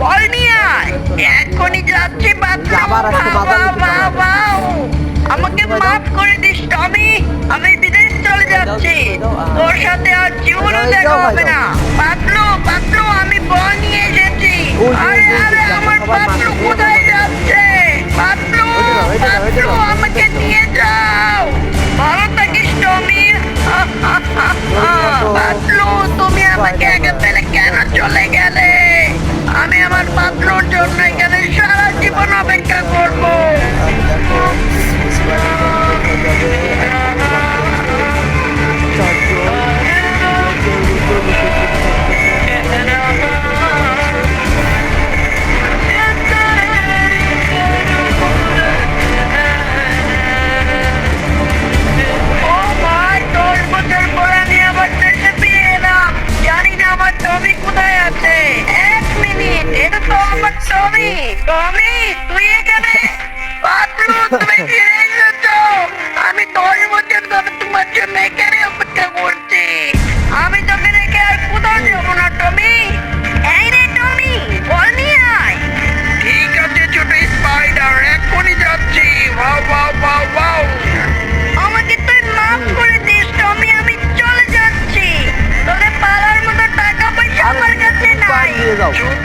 বল নিয়ে আয় এখনই যাচ্ছি আবার আসছে, বাবা বাবা আমাকে মাফ করে দিস টমি। আমি বিদেশ চলে যাচ্ছি। তোর সাথে আর জীবনও দেখা হবে না। পাতলু পাতলু আমি বল নিয়ে এসেছি আরে আরে আমার পাতলু কোথায় যাচ্ছে? পাতলু যে, যে, যে, পাতলু আমাকে নিয়ে যাও টমি টমি তুই এখানে? পাতলু তুমি ফিরে এসেছ আমি দশ বছর ধরে তোমার জন্য এখানে অপেক্ষা করছি। আমি তোকে রেখে আর কোথাও যাব না টমি। এই রে টমি বল নিয়ে আয়। ঠিক আছে ছোট স্পাইডার এক্ষুনি যাচ্ছি। Wow wow wow wow. আমাকে তুই মাফ করে দিস টমি আমি চলে যাচ্ছি। পালার মতো টাকা পয়সা আমার কাছে নাই। ছোট